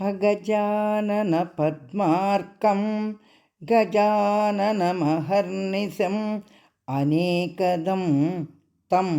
అగజానన పద్మార్కం గజాననమహర్నిశం అనేకదం తం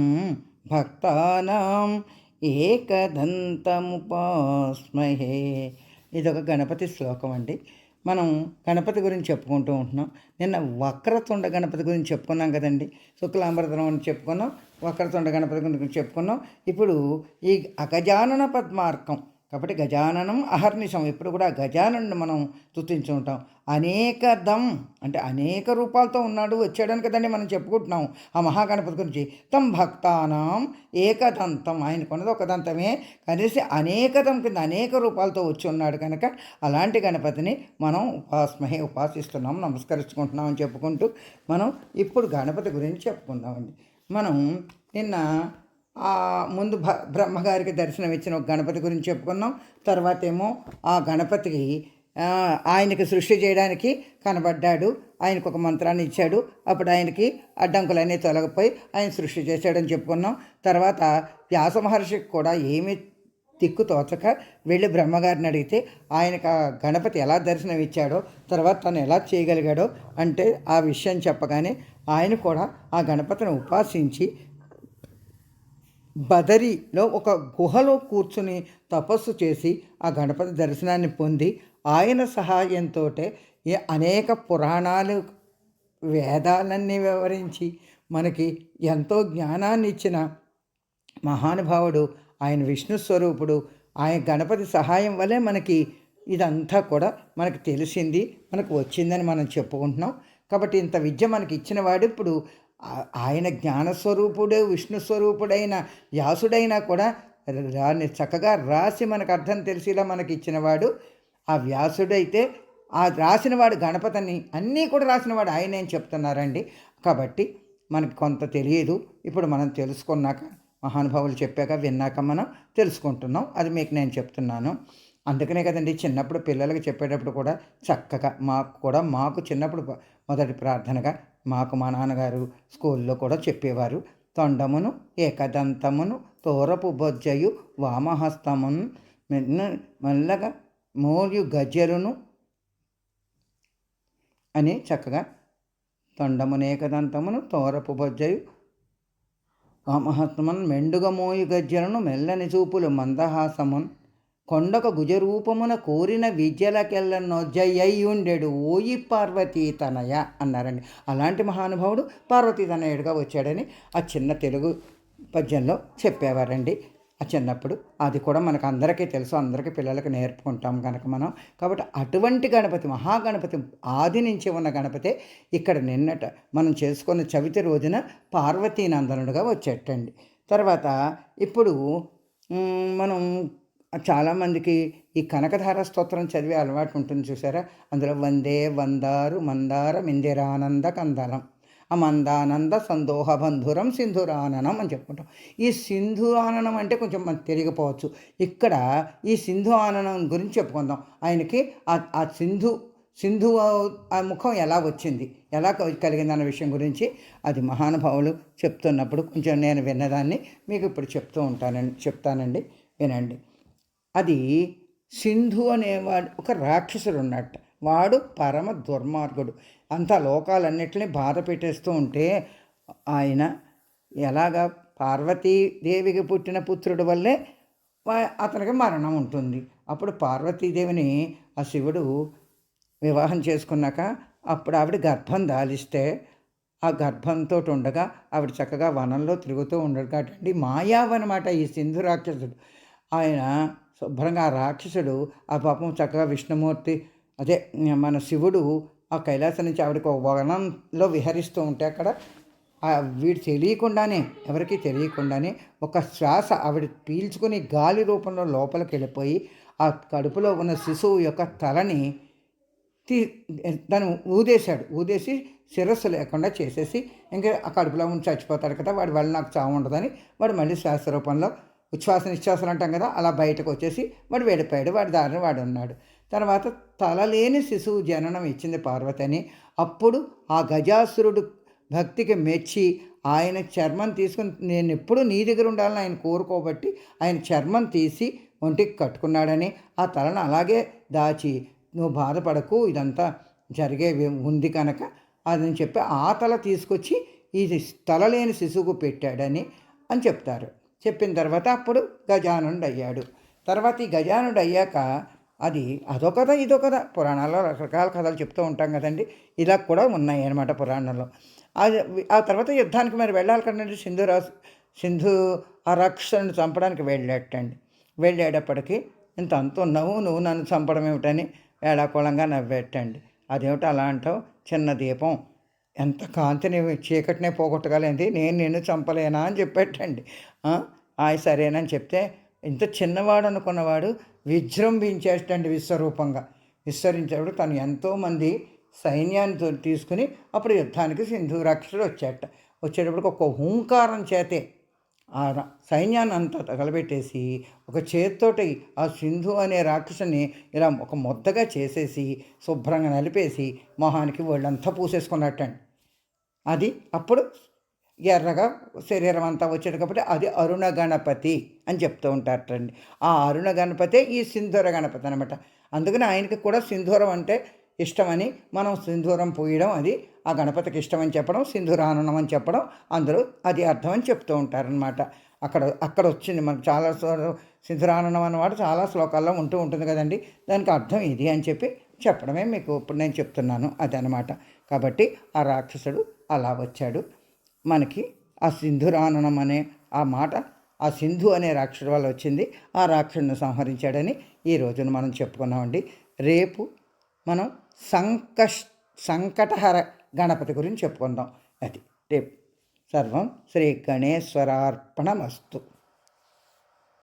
భక్తానాం ఏకదంతముపాస్మహే ఇదొక గణపతి శ్లోకం అండి. మనం గణపతి గురించి చెప్పుకుంటూ ఉంటున్నాం. నిన్న వక్రతుండ గణపతి గురించి చెప్పుకున్నాం కదండి. శుక్లాంబరతనం అని చెప్పుకున్నాం. వక్రతుండ గణపతి గురించి చెప్పుకున్నాం. ఇప్పుడు ఈ అగజానన పద్మార్కం కాబట్టి గజాననం అహర్నిశం. ఇప్పుడు కూడా గజానను మనం స్తుతించుంటాం అనేక దం అంటే అనేక రూపాలతో ఉన్నాడు వచ్చాడని కదండి మనం చెప్పుకుంటున్నాం. ఆ మహాగణపతి గురించి తం భక్తానం ఏకదంతం. ఆయన కొన్నది ఒక దంతమే. కలిసి అనేకదం కింద అనేక రూపాలతో వచ్చి ఉన్నాడు కనుక అలాంటి గణపతిని మనం ఉపాస్మహే ఉపాసిస్తున్నాం నమస్కరించుకుంటున్నాం అని చెప్పుకుంటూ మనం ఇప్పుడు గణపతి గురించి చెప్పుకుందామండి. మనం నిన్న ముందు భ బ్రహ్మగారికి దర్శనం ఇచ్చిన ఒక గణపతి గురించి చెప్పుకున్నాం. తర్వాత ఏమో ఆ గణపతికి ఆయనకి సృష్టి చేయడానికి కనబడ్డాడు. ఆయనకు ఒక మంత్రాన్ని ఇచ్చాడు. అప్పుడు ఆయనకి అడ్డంకులన్నీ తొలగిపోయి ఆయన సృష్టి చేశాడని చెప్పుకున్నాం. తర్వాత వ్యాస మహర్షికి కూడా ఏమీ దిక్కు తోచక వెళ్ళి బ్రహ్మగారిని అడిగితే ఆయనకు ఆ గణపతి ఎలా దర్శనం ఇచ్చాడో తర్వాత తను ఎలా చేయగలిగాడో అంటే ఆ విషయం చెప్పగానే ఆయన కూడా ఆ గణపతిని ఉపాసించి బదరిలో ఒక గుహలో కూర్చుని తపస్సు చేసి ఆ గణపతి దర్శనాన్ని పొంది ఆయన సహాయంతో అనేక పురాణాలు వేదాలన్నీ వివరించి మనకి ఎంతో జ్ఞానాన్ని ఇచ్చిన మహానుభావుడు ఆయన విష్ణు స్వరూపుడు ఆయన గణపతి సహాయం వల్లే మనకి ఇదంతా కూడా మనకు తెలిసింది మనకు వచ్చిందని మనం చెప్పుకుంటున్నాం. కాబట్టి ఇంత విద్య మనకి ఇచ్చిన వాడు ఇప్పుడు ఆయన జ్ఞానస్వరూపుడే విష్ణు స్వరూపుడైన వ్యాసుడైనా కూడా రాని చక్కగా రాసి మనకు అర్థం తెలిసేలా మనకి ఇచ్చినవాడు ఆ వ్యాసుడైతే ఆ రాసినవాడు గణపతిని అన్నీ కూడా రాసినవాడు ఆయన ఏం చెప్తున్నారండి. కాబట్టి మనకి కొంత తెలియదు. ఇప్పుడు మనం తెలుసుకున్నాక మహానుభావులు చెప్పాక విన్నాక మనం తెలుసుకుంటున్నాం. అది మీకు నేను చెప్తున్నాను. అందుకనే కదండి చిన్నప్పుడు పిల్లలకు చెప్పేటప్పుడు కూడా చక్కగా మాకు కూడా మాకు చిన్నప్పుడు మొదటి ప్రార్థనగా మాకు మా నాన్నగారు స్కూల్లో కూడా చెప్పేవారు. తొండమును ఏకదంతమును తోరపు బొజ్జయు వామహస్తమును మెన్న మెల్లగా మోయు గజ్జెలును అని చక్కగా తొండమునేకదంతమును తోరపు బొజ్జయు వామహస్తమును మెండుగ మోయు గజ్జలను మెల్లని చూపులు మందహాసమున్ కొండక గుజరూపమున కోరిన విద్యలకెల్ల నొజ్జయ్యుండెడు ఓయి పార్వతీ తనయ అన్నారండి. అలాంటి మహానుభావుడు పార్వతీ తనయుడుగా వచ్చాడని ఆ చిన్న తెలుగు పద్యంలో చెప్పేవారండి. ఆ చిన్నప్పుడు అది కూడా మనకు అందరికీ తెలుసు అందరికీ పిల్లలకి నేర్పుకుంటాం కనుక మనం. కాబట్టి అటువంటి గణపతి మహాగణపతి ఆది నుంచి ఉన్న గణపతే ఇక్కడ నిన్నట మనం చేసుకున్న చవితి రోజున పార్వతీనందనుడుగా వచ్చేటండి. తర్వాత ఇప్పుడు మనం చాలామందికి ఈ కనకధార స్తోత్రం చదివే అలవాటు ఉంటుంది చూసారా? అందులో వందే వందారు మందార మిందిరానంద కందలం ఆ మందానంద సందోహ బంధురం సింధురాననం అని చెప్పుకుంటాం. ఈ సింధు ఆననం అంటే కొంచెం మనకు తెలియకపోవచ్చు ఇక్కడ ఈ సింధు ఆననం గురించి చెప్పుకుందాం. ఆయనకి ఆ- సింధు సింధు ఆ ముఖం ఎలా వచ్చింది? ఎలా కలిగింది అన్న విషయం గురించి అది మహానుభావులు చెప్తున్నప్పుడు కొంచెం నేను విన్నదాన్ని మీకు ఇప్పుడు చెప్తూ ఉంటానండి చెప్తానండి. వినండి. అది సింధు అనేవాడు ఒక రాక్షసుడు ఉన్నట్ట వాడు పరమ దుర్మార్గుడు. అంత లోకాలన్నిటిని బాధ పెట్టేస్తూ ఉంటే ఆయన ఎలాగా పార్వతీదేవికి పుట్టిన పుత్రుడు వల్లే అతనికి మరణం ఉంటుంది. అప్పుడు పార్వతీదేవిని ఆ శివుడు వివాహం చేసుకున్నాక అప్పుడు ఆవిడ గర్భం దాలిస్తే ఆ గర్భంతో ఉండగా ఆవిడ చక్కగా వనంలో తిరుగుతూ ఉండడు. కాబట్టి మాయావన్నమాట ఈ సింధు రాక్షసుడు. ఆయన శుభ్రంగా ఆ రాక్షసుడు ఆ పాపం చక్కగా విష్ణుమూర్తి అదే మన శివుడు ఆ కైలాసం నుంచి ఆవిడకి ఒక వనంలో విహరిస్తూ ఉంటే అక్కడ వీడు తెలియకుండానే ఎవరికీ తెలియకుండానే ఒక శ్వాస ఆవిడ పీల్చుకుని గాలి రూపంలో లోపలికి వెళ్ళిపోయి ఆ కడుపులో ఉన్న శిశువు యొక్క తలని తీ దాన్ని ఊదేశాడు. ఊదేసి శిరస్సు లేకుండా చేసేసి ఇంకా ఆ కడుపులో ఉండి చచ్చిపోతాడు కదా వాడి వల్ల నాకు చావు ఉండదని వాడు మళ్ళీ శ్వాస రూపంలో ఉచ్ఛ్వాస నిశ్వాసలు అంటాం కదా అలా బయటకు వచ్చేసి వాడు వేడిపోయాడు వాడి దారిని వాడు ఉన్నాడు. తర్వాత తలలేని శిశువు జననం ఇచ్చింది పార్వతి అని అప్పుడు ఆ గజాసురుడు భక్తికి మెచ్చి ఆయన చర్మం తీసుకుని నేను ఎప్పుడు నీ దగ్గర ఉండాలని ఆయన కోరుకోబట్టి ఆయన చర్మం తీసి ఒంటికి కట్టుకున్నాడని ఆ తలను అలాగే దాచి నువ్వు బాధపడకు ఇదంతా జరిగే ఉంది కనుక అదని చెప్పి ఆ తల తీసుకొచ్చి ఇది తల లేని శిశువుకు పెట్టాడని అని చెప్తారు. చెప్పిన తర్వాత అప్పుడు గజానుడు అయ్యాడు తర్వాత ఈ గజానుడు అయ్యాక అది అదో కథ ఇదో కథ. పురాణాల్లో రకరకాల కథలు చెప్తూ ఉంటాం కదండి. ఇలా కూడా ఉన్నాయి అన్నమాట పురాణంలో. అది ఆ తర్వాత యుద్ధానికి మరి వెళ్ళాలి కదండి. సింధు రాసు సింధు ఆ రాక్షసుని చంపడానికి వెళ్ళేటండి. వెళ్ళేటప్పటికి ఇంత అంత ఉన్నావు నువ్వు నన్ను చంపడం ఏమిటని వేళాకోళంగా నవ్వేటండి. అదేమిటి అలా అంటావు? చిన్న దీపం. ఎంత కాంతిని చీకటినే పోగొట్టగలేంది నేను నిన్ను చంపలేనా అని చెప్పేటండి. ఆయ్ సరేనని చెప్తే ఇంత చిన్నవాడు అనుకున్నవాడు విజృంభించేటండి విశ్వరూపంగా. విస్తరించేప్పుడు తను ఎంతోమంది సైన్యాన్ని తీసుకుని అప్పుడు యుద్ధానికి సింధు రాక్షసుడు వచ్చేట. వచ్చేటప్పటికి ఒక హూంకారం చేతే ఆ సైన్యాన్ని అంతా తగలబెట్టేసి ఒక చేత్తోటి ఆ సింధు అనే రాక్షసుని ఇలా ఒక మొత్తగా చేసేసి శుభ్రంగా నలిపేసి మొహానికి వాళ్ళంతా పూసేసుకున్నట్టండి. అది అప్పుడు ఎర్రగా శరీరం అంతా వచ్చాడు కాబట్టి అది అరుణ గణపతి అని చెప్తూ ఉంటారటండి. ఆ అరుణ గణపతే ఈ సింధూర గణపతి అనమాట అందుకని ఆయనకి కూడా సింధూరం అంటే ఇష్టమని మనం సింధూరం పోయడం అది. ఆ గణపతికి ఇష్టమని చెప్పడం సింధూరాననం అని చెప్పడం అందరూ అది అర్థం అని చెప్తూ ఉంటారనమాట అక్కడ అక్కడ వచ్చింది మనకు చాలా సింధురాననం అన్నమాట చాలా శ్లోకాల్లో ఉంటూ ఉంటుంది కదండి. దానికి అర్థం ఇది అని చెప్పి చెప్పడమే మీకు ఇప్పుడు నేను చెప్తున్నాను అదనమాట కాబట్టి ఆ రాక్షసుడు అలా వచ్చాడు. మనకి ఆ సింధురాననం అనే ఆ మాట ఆ సింధు అనే రాక్షసుడు వల్ల వచ్చింది. ఆ రాక్షసుని సంహరించాడని ఈ రోజున మనం చెప్పుకున్నామండి. రేపు మనం సంకష్ సంకటహర గణపతి గురించి చెప్పుకుందాం. అది. రేపు. సర్వం శ్రీ గణేశ్వరార్పణమస్తు.